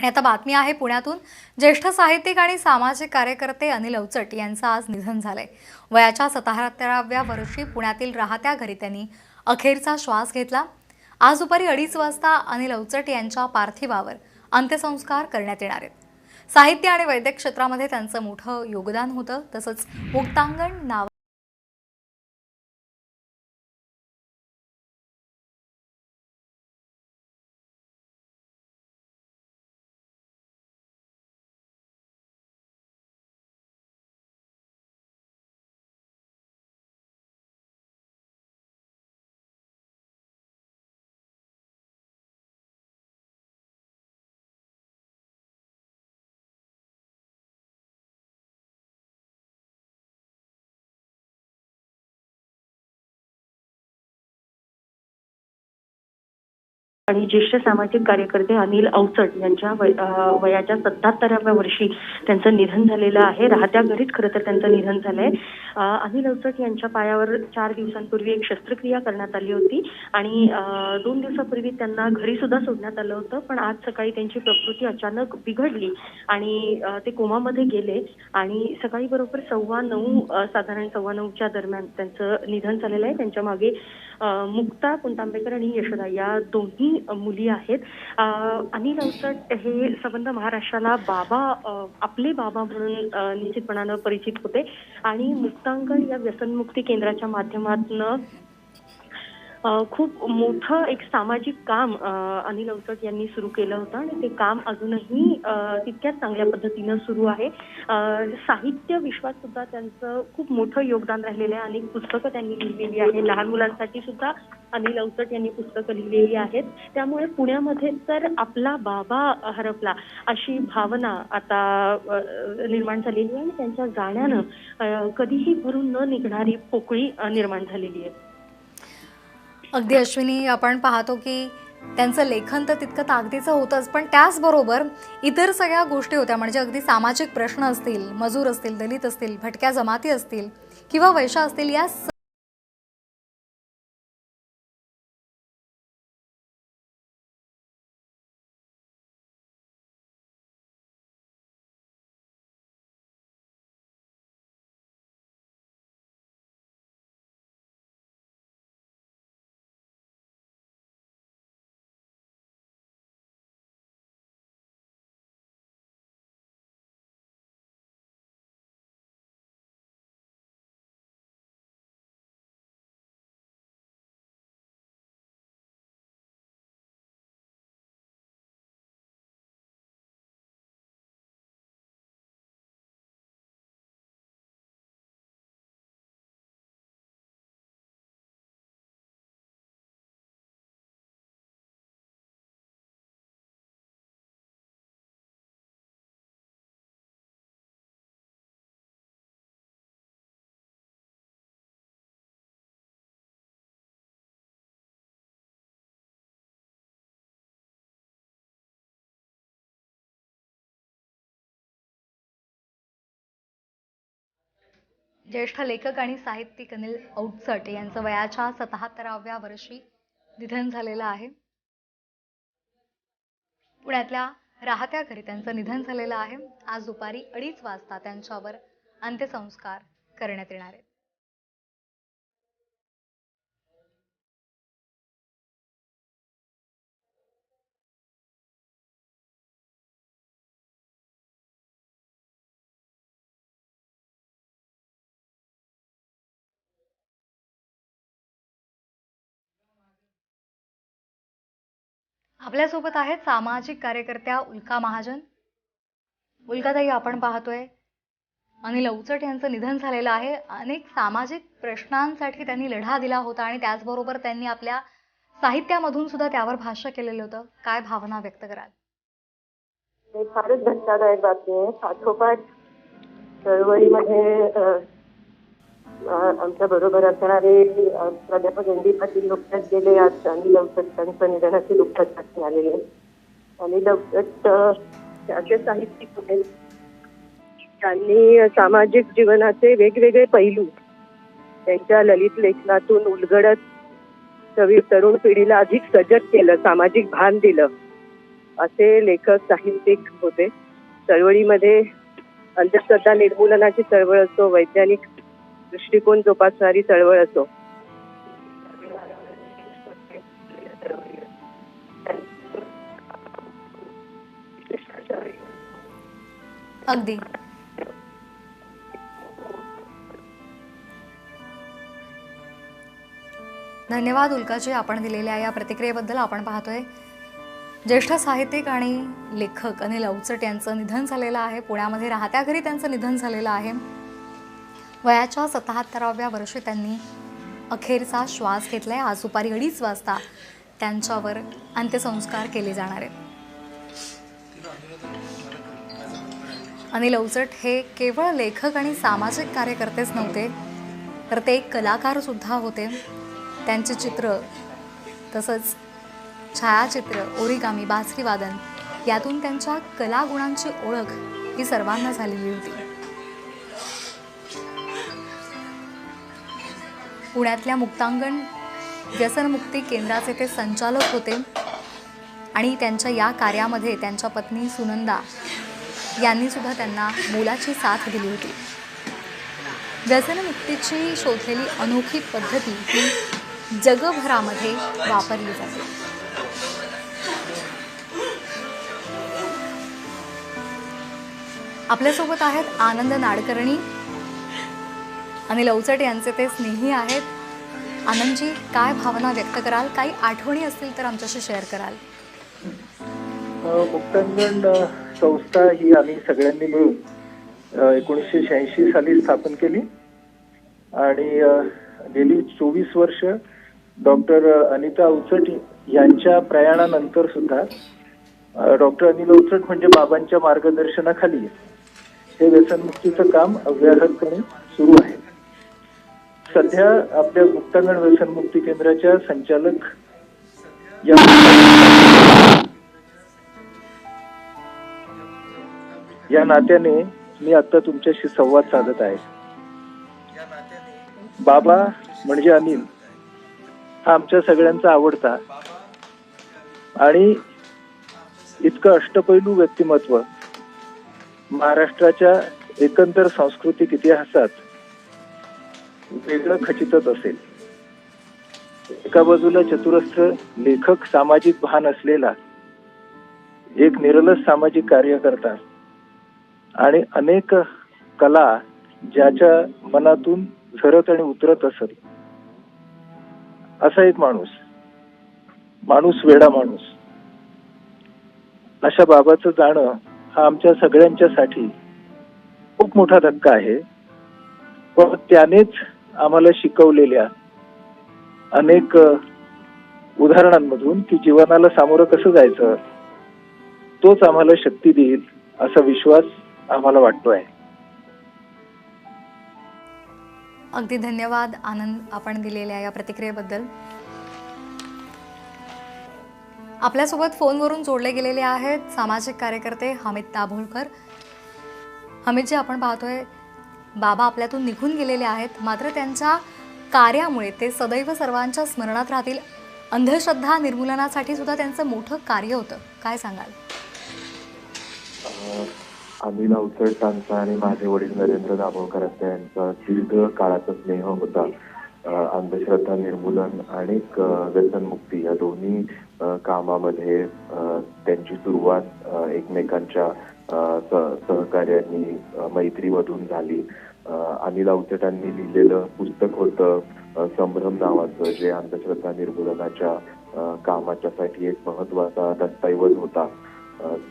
आणि आता बातमी आहे पुण्यातून. ज्येष्ठ साहित्यिक आणि सामाजिक कार्यकर्ते अनिल अवचट यांचं आज निधन झालंय. वयाच्या सतराव्या वर्षी पुण्यातील राहत्या घरी त्यांनी अखेरचा श्वास घेतला. आज दुपारी अडीच वाजता अनिल अवचट यांच्या पार्थिवावर अंत्यसंस्कार करण्यात येणार आहेत. साहित्य आणि वैद्यक क्षेत्रामध्ये त्यांचं मोठं योगदान होतं. तसंच मुक्तांगण नाव आणि ज्येष्ठ सामाजिक कार्यकर्ते अनिल अवचट यांच्या वयाच्या सत्याहत्तराव्या वर्षी त्यांचं निधन झालेलं आहे. राहत्या घरीच खरं तर त्यांचं निधन झालंय. अनिल अवचट यांच्या पायावर चार दिवसांपूर्वी एक शस्त्रक्रिया करण्यात आली होती आणि दोन दिवसापूर्वी त्यांना घरी सुद्धा सोडण्यात आलं होतं. पण आज सकाळी त्यांची प्रकृती अचानक बिघडली आणि ते कोमामध्ये गेले आणि सकाळी बरोबर सव्वा नऊ साधारण सव्वा नऊच्या दरम्यान त्यांचं निधन झालेलं आहे. त्यांच्या मागे मुक्ता पुंतांबेकर आणि यशोदा या दोन्ही मुली आहेत. अं, अनिल अवचट हे संबंध महाराष्ट्राला बाबा आपले बाबा म्हणून निश्चितपणानं परिचित होते. आणि मुक्तांगण या व्यसनमुक्ती केंद्राच्या माध्यमातून खूप मोठं एक सामाजिक काम अनिल अवचट यांनी सुरू केलं होतं आणि ते काम अजूनही तितक्याच चांगल्या पद्धतीनं सुरू आहे. साहित्य विश्वात सुद्धा त्यांचं खूप मोठं योगदान राहिलेलं आहे. अनेक पुस्तकं त्यांनी लिहिलेली आहे लहान मुलांसाठी सुद्धा अनिल अवचट यांनी पुस्तकं लिहिलेली आहेत. त्यामुळे पुण्यामध्ये तर आपला बाबा हरपला अशी भावना आता निर्माण झालेली आहे आणि त्यांच्या जाण्यानं कधीही भरून न निघणारी पोकळी निर्माण झालेली आहे. अगदी अश्विनी आपण पाहतो की त्यांचं लेखन तर तितकं ताकदीचं होतंच पण त्याचबरोबर इतर सगळ्या गोष्टी होत्या म्हणजे अगदी सामाजिक प्रश्न असतील मजूर असतील दलित असतील भटक्या जमाती असतील किंवा वैशा असतील या ज्येष्ठ लेखक आणि साहित्यिक अनिल औटसट यांचं वयाच्या सतहात्तराव्या वर्षी निधन झालेलं आहे. पुण्यातल्या राहत्या घरी त्यांचं निधन झालेलं आहे. आज दुपारी अडीच वाजता त्यांच्यावर अंत्यसंस्कार करण्यात येणार आहेत. आपल्यासोबत आहेत सामाजिक कार्यकर्त्या उल्का महाजन. उल्काताई आपण पाहतोय अनिल अवचट यांचं निधन झालेलं आहे. अनेक सामाजिक प्रश्नांसाठी त्यांनी लढा दिला होता आणि त्याचबरोबर त्यांनी आपल्या साहित्यामधून सुद्धा त्यावर भाष्य केलेलं होतं. काय भावना व्यक्त कराल? फारच धक्कादायक बातमी आहे. पाठोपाठ चळवळीमध्ये आमच्या बरोबर असणारे प्राध्यापक एन डी पाटील नुकत्याच गेले आज आणि लवकर त्यांचं निधनाची दुःखद बातमी आलेली आहे. आणि अवचट असे साहित्यिक होते त्यांनी सामाजिक जीवनाचे वेगवेगळे पैलू त्यांच्या ललित लेखनातून उलगडत सवी तरुण पिढीला अधिक सजग केलं सामाजिक भान दिलं असे लेखक साहित्यिक होते. चळवळीमध्ये अंधश्रद्धा निर्मूलनाची चळवळ असो वैज्ञानिक दृष्टिकोन जोपासणारी चळवळ असो. अगदी. धन्यवाद उल्काजी आपण दिलेल्या या प्रतिक्रियेबद्दल आपण पाहतोय. ज्येष्ठ साहित्यिक आणि लेखक अनिल अवचट यांचं निधन झालेलं आहे. पुण्यामध्ये राहत्या घरी त्यांचं निधन झालेलं आहे. वयाच्या सत्याहत्तराव्या वर्षी त्यांनी अखेरचा श्वास घेतलाय. आज दुपारी अडीच वाजता त्यांच्यावर अंत्यसंस्कार केले जाणार आहेत. अनिल अवचट हे केवळ लेखक आणि सामाजिक कार्यकर्तेच नव्हते तर ते एक कलाकारसुद्धा होते. त्यांचे चित्र तसंच छायाचित्र ओरिगामी बासरीवादन यातून त्यांच्या कलागुणांची ओळख ही सर्वांना झालेली होती. पुण्यातल्या मुक्तांगण व्यसनमुक्ती केंद्राचे ते संचालक होते. आणि त्यांच्या या कार्यामध्ये त्यांच्या पत्नी सुनंदा यांनी सुद्धा त्यांना मोलाची साथ दिली होती. व्यसनमुक्तीची शोधलेली अनोखी पद्धती ही जगभरामध्ये वापरली जाते. आपल्यासोबत आहेत आनंद नाडकर्णी आणि लवचट यांचे ते स्नेही आहेत. आनंदजी काय भावना व्यक्त कराल? काही आठवणी असतील तर आमच्याशी शेअर कराल. मुक्तांगण संस्था ही आम्ही सगळ्यांनी मिळून एकोणीसशे शहाऐंशी साली स्थापन केली. आणि गेली चोवीस वर्ष डॉक्टर अनिता अवचट यांच्या प्रयाणानंतर सुद्धा डॉक्टर अनिल अवचट म्हणजे बाबांच्या मार्गदर्शनाखाली हे व्यसनमुक्तीचं काम अव्याहतपणे सुरू आहे. सध्या आपल्या मुक्तांगण व्यसनमुक्ती केंद्राच्या संचालक या या नात्याने मी आता तुमच्याशी संवाद साधत आहे. बाबा म्हणजे अनिल. हा आमच्या सगळ्यांचा आवडता. आणि इतकं अष्टपैलू व्यक्तिमत्व महाराष्ट्राच्या एकंदर सांस्कृतिक इतिहासात वेगळं खचितच असेल. एका बाजूला चतुरस्त्र लेखक सामाजिक भान असलेला एक निरलस सामाजिक कार्यकर्ता आणि अनेक कला ज्याच्या मनातून झरत आणि उतरत असत असा एक माणूस माणूस वेडा माणूस. अशा बाबाचं जाणं हा आमच्या सगळ्यांच्यासाठी खूप मोठा धक्का आहे. पण त्यानेच आम्हाला शिकवलेल्या अनेक उदाहरणांमधून की जीवनाला सामोरं कसं जायचं तोच आम्हाला शक्ती देईल असा विश्वास आम्हाला वाटतोय अगदी धन्यवाद आनंद आपण दिलेल्या या प्रतिक्रियेबद्दल. आपल्यासोबत फोनवरून जोडले गेलेले आहेत सामाजिक कार्यकर्ते हमीद दाभोळकर जे आपण पाहतोय बाबा आपल्यातून निघून गेलेले आहेत. मात्र त्यांच्या कार्यामुळे ते सदैव सर्वांच्या स्मरणात राहतील. अंधश्रद्धा निर्मूलनासाठी सुद्धा त्यांचं मोठं कार्य होतं. काय सांगाल? अनिल अवचटांचा आणि माझे वडील नरेंद्र दाभोळकरांचा यांचा दीर्घ काळाचा स्नेह होता. अंधश्रद्धा निर्मूलन आणि व्यसनमुक्ती या दोन्ही कामामध्ये त्यांची सुरुवात एकमेकांच्या सहकार्यानी मैत्री मैत्रीमधून झाली. अनिल अवचटांनी लिहिलेलं पुस्तक होतं संभ्रम नावाचं जे अंधश्रद्धा निर्मूलनाच्या कामाच्यासाठी एक महत्त्वाचा दस्तऐवज होता.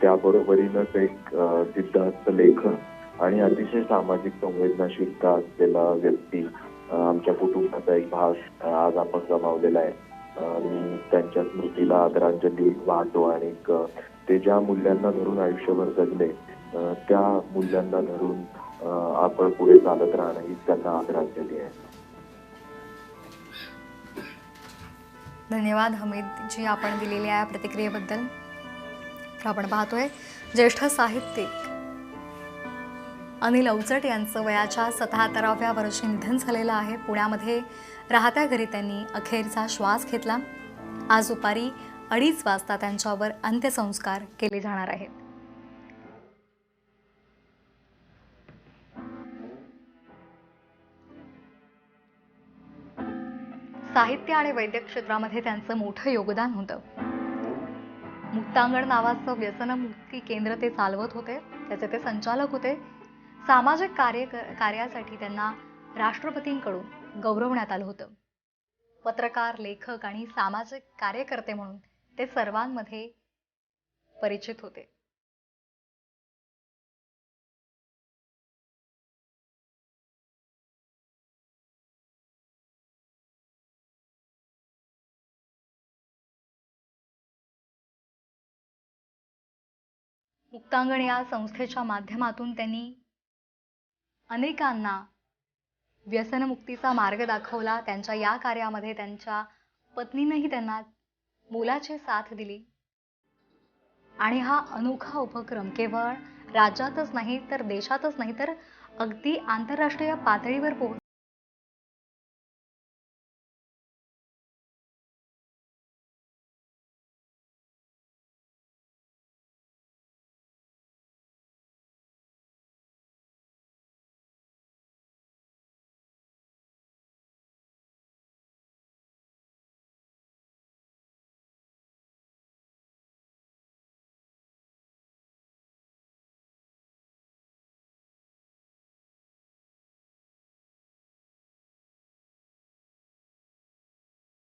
त्याबरोबरीनंच त्याबरोबरीनच एक सिद्धहस्त सिद्धार्थ लेखक आणि अतिशय सामाजिक संवेदनशीलता असलेला व्यक्ती आमच्या कुटुंबाचा एक भाग आज आपण गमावलेला आहे. मी त्यांच्या स्मृतीला आदरांजली वाहतो आणि एक, ते ज्या मूल्यांना धरून आयुष्यभर जगले त्या मूल्यांना धरून आपण पुढे चालत राहणं ही त्यांना आदरांजली आहे. धन्यवाद हमीदजी आपण दिलेल्या या प्रतिक्रियेबद्दल. आपण पाहतोय ज्येष्ठ साहित्यिक अनिल अवचट यांचं वयाच्या सत्याहत्तराव्या वर्षी निधन झालेलं आहे. पुण्यामध्ये राहत्या घरी त्यांनी अखेरचा श्वास घेतला. आज दुपारी अडीच वाजता त्यांच्यावर अंत्यसंस्कार केले जाणार आहेत. साहित्य आणि वैद्यक क्षेत्रामध्ये त्यांचं मोठं योगदान होतं. मुक्तांगण नावाचं व्यसनमुक्ती केंद्र ते चालवत होते त्याचे ते संचालक होते. सामाजिक कार्य कार्यासाठी त्यांना राष्ट्रपतींकडून गौरवण्यात आलं होतं. पत्रकार लेखक आणि सामाजिक कार्यकर्ते म्हणून ते सर्वांमध्ये परिचित होते. मुक्तांगण या संस्थेच्या माध्यमातून त्यांनी अनेकांना व्यसनमुक्तीचा मार्ग दाखवला. त्यांच्या या कार्यामध्ये त्यांच्या पत्नीनंही त्यांना मोलाची साथ दिली. आणि हा अनोखा उपक्रम केवळ राज्यातच नाही तर देशातच नाही तर अगदी आंतरराष्ट्रीय पातळीवर पोहोच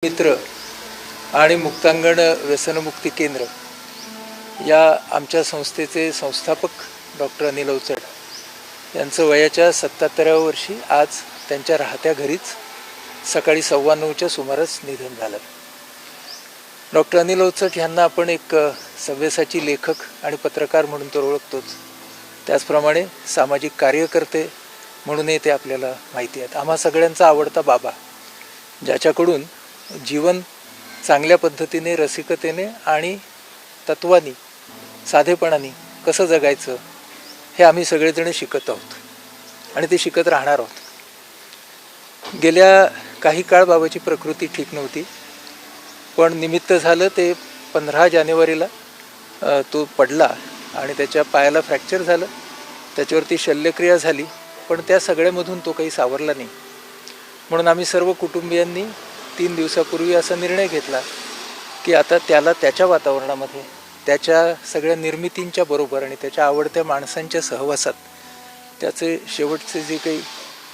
मित्र आणि मुक्तांगण व्यसनमुक्ती केंद्र या आमच्या संस्थेचे संस्थापक डॉक्टर अनिल अवचड यांचं वयाच्या सत्याहत्तराव्या वर्षी आज त्यांच्या राहत्या घरीच सकाळी सव्वा नऊच्या सुमारास निधन झालं. डॉक्टर अनिल अवचट यांना आपण एक सव्यसाची लेखक आणि पत्रकार म्हणून तर ओळखतोच. त्याचप्रमाणे सामाजिक कार्यकर्ते म्हणूनही ते आपल्याला माहिती आहेत. आम्हा सगळ्यांचा आवडता बाबा ज्याच्याकडून जीवन चांगल्या पद्धतीने रसिकतेने आणि तत्वानी साधेपणाने कसं जगायचं हे आम्ही सगळेजण शिकत आहोत. आणि ते शिकत राहणार आहोत. गेल्या काही काळ बाबाची प्रकृती ठीक नव्हती. पण निमित्त झालं ते पंधरा जानेवारीला तो पडला आणि त्याच्या पायाला फ्रॅक्चर झालं. त्याच्यावरती शल्यक्रिया झाली. पण त्या सगळ्यामधून तो काही सावरला नाही. म्हणून आम्ही सर्व कुटुंबियांनी तीन दिवसापूर्वी असा निर्णय घेतला की आता त्याला त्याच्या वातावरणामध्ये त्याच्या सगळ्या निर्मितींच्या बरोबर आणि त्याच्या आवडत्या माणसांच्या सहवासात त्याचे शेवटचे जे काही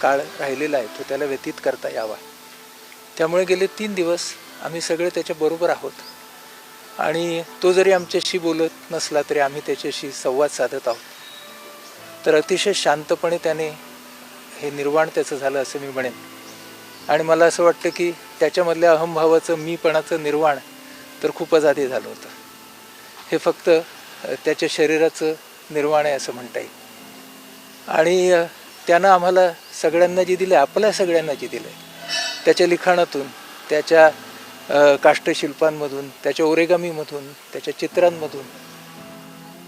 काळ राहिलेला आहे तो त्याला व्यतीत करता यावा. त्यामुळे गेले तीन दिवस आम्ही सगळे त्याच्याबरोबर आहोत. आणि तो जरी आमच्याशी बोलत नसला तरी आम्ही त्याच्याशी संवाद साधत आहोत. तर अतिशय शांतपणे त्याने हे निर्वाण त्याचं झालं असं मी म्हणेन. आणि मला असं वाटतं की त्याच्यामधल्या अहंभावाचं मीपणाचं निर्वाण तर खूपच आधी झालं होतं. हे फक्त त्याच्या शरीराचं निर्वाण आहे असं म्हणता येईल. आणि त्यानं आम्हाला सगळ्यांना जे दिलं आपल्या सगळ्यांना जे दिलं त्याच्या लिखाणातून त्याच्या काष्ठशिल्पांमधून काष्टशिल्पांमधून त्याच्या ओरेगामीमधून त्याच्या चित्रांमधून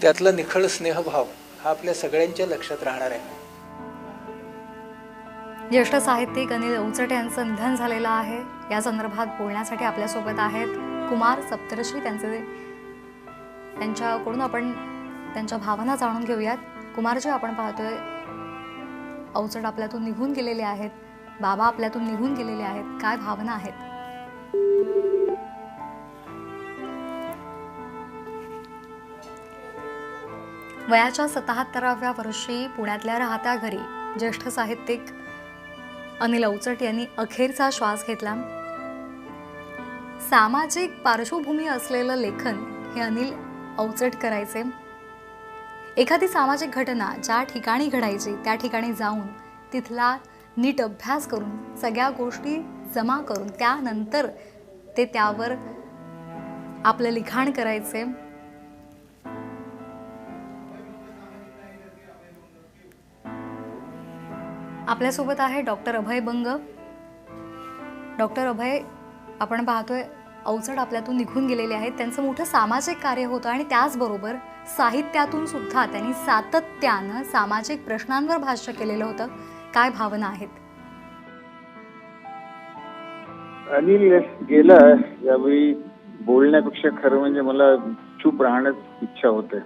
त्यातला निखळ स्नेहभाव हा आपल्या सगळ्यांच्या लक्षात राहणार आहे. ज्येष्ठ साहित्यिक अनिल अवचट यांचं निधन झालेलं आहे. या संदर्भात बोलण्यासाठी आपल्यासोबत आहेत कुमार सप्तर्षी त्यांचे. त्यांच्याकडून आपण त्यांच्या भावना जाणून घेऊयात. कुमारजी आपण पाहतोय अवचट आपल्यातून निघून गेलेले आहेत. बाबा आपल्यातून निघून गेलेले आहेत. काय भावना आहेत? वयाच्या सत्याहत्तराव्या वर्षी पुण्यातल्या राहत्या घरी ज्येष्ठ साहित्यिक अनिल अवचट यांनी अखेरचा श्वास घेतला. सामाजिक पार्श्वभूमी असलेलं लेखन हे अनिल अवचट करायचे. एखादी सामाजिक घटना ज्या ठिकाणी घडायची त्या ठिकाणी जाऊन तिथला नीट अभ्यास करून सगळ्या गोष्टी जमा करून त्यानंतर ते त्यावर आपलं लिखाण करायचे. आपल्यासोबत आहे डॉक्टर अभय बंग. डॉक्टर अभय आपण पाहतोय अवचड आपल्यातून निघून गेलेले आहेत. त्यांचं मोठं सामाजिक कार्य होतं आणि त्याचबरोबर साहित्यातून सुद्धा त्यांनी सातत्यानं सामाजिक प्रश्नांवर भाष्य केलेलं होतं. काय भावना आहेत? अनिल गेला यावेळी बोलण्यापेक्षा खरं म्हणजे मला चूप राहण्याच इच्छा होते.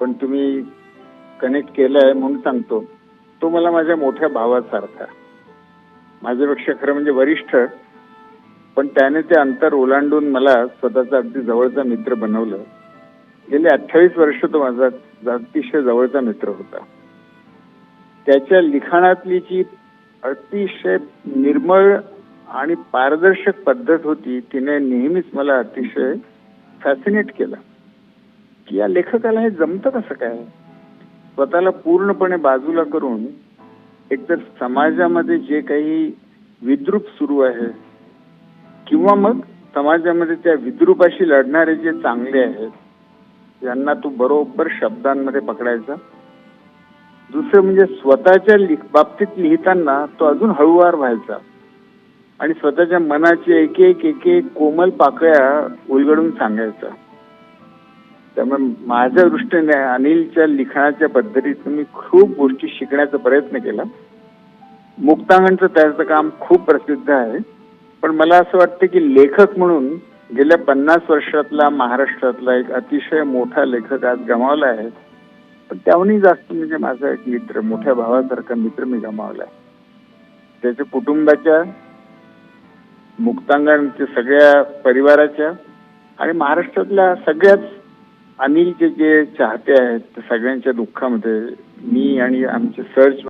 पण तुम्ही कनेक्ट केलंय म्हणून सांगतो. तो मला माझ्या मोठ्या भावासारखा माझ्यापेक्षा खरं म्हणजे वरिष्ठ पण त्याने ते अंतर ओलांडून मला स्वतःचा अगदी जवळचा मित्र बनवलं. गेले अठ्ठावीस वर्ष तो माझा अतिशय जवळचा मित्र होता. त्याच्या लिखाणातली जी अतिशय निर्मळ आणि पारदर्शक पद्धत होती तिने नेहमीच मला अतिशय फॅसिनेट केलं. की या लेखकाला हे जमतं कसं काय? स्वतःला पूर्णपणे बाजूला करून एकतर समाजामध्ये जे काही विद्रूप सुरू आहे किंवा मग समाजामध्ये त्या विद्रूपाशी लढणारे जे चांगले आहेत यांना तो बरोबर शब्दांमध्ये पकडायचा. दुसरं म्हणजे स्वतःच्या लिख बाबतीत लिहिताना तो अजून हळूवार व्हायचा. आणि स्वतःच्या मनाची एक एक एक एक कोमल पाकळ्या उलगडून सांगायचा. त्यामुळे माझ्या दृष्टीने अनिलच्या लिखाणाच्या पद्धतीत मी खूप गोष्टी शिकण्याचा प्रयत्न केला. मुक्तांगणचं त्याचं काम खूप प्रसिद्ध आहे. पण मला असं वाटतं की लेखक म्हणून गेल्या पन्नास वर्षातला महाराष्ट्रातला एक अतिशय मोठा लेखक आज गमावला आहे. पण त्याहूनही जास्त म्हणजे माझा एक मित्र मोठ्या भावासारखा मित्र मी गमावला आहे. त्याच्या कुटुंबाच्या मुक्तांगणच्या सगळ्या परिवाराच्या आणि महाराष्ट्रातल्या सगळ्याच आम्ही जे जे चाहते आहेत सगळ्यांच्या दुःखामध्ये मी आणि आमचे सर्च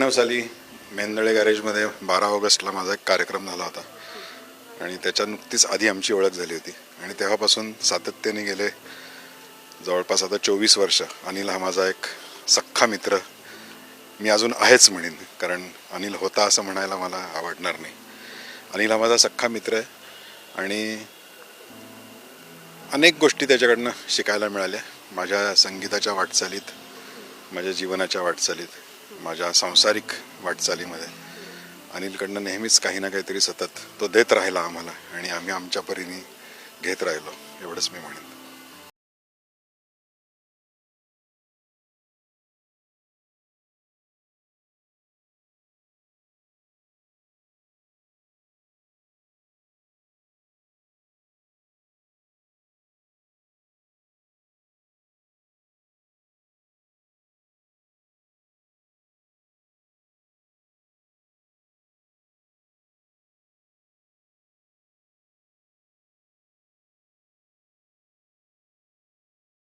ब्याण्णव साली मेंदळे गॅरेजमध्ये बारा ऑगस्टला माझा एक कार्यक्रम झाला होता. आणि त्याच्या नुकतीच आधी आमची ओळख झाली होती. आणि तेव्हापासून सातत्याने गेले जवळपास आता चोवीस वर्ष. अनिल हा माझा एक सख्खा मित्र. मी अजून आहेच म्हणेन कारण अनिल होता असं म्हणायला मला आवडणार नाही. अनिल हा माझा सख्खा मित्र आहे. आणि अनेक गोष्टी त्याच्याकडनं शिकायला मिळाल्या. माझ्या संगीताच्या वाटचालीत माझ्या जीवनाच्या वाटचालीत. माझ्या सांसारिक वाटचालीमध्ये. अनिलकडनं नेहमीच काही ना काहीतरी सतत तो देत राहिला आम्हाला आणि आम्ही आमच्या परीने घेत राहिलो एवढंच मी म्हणेन.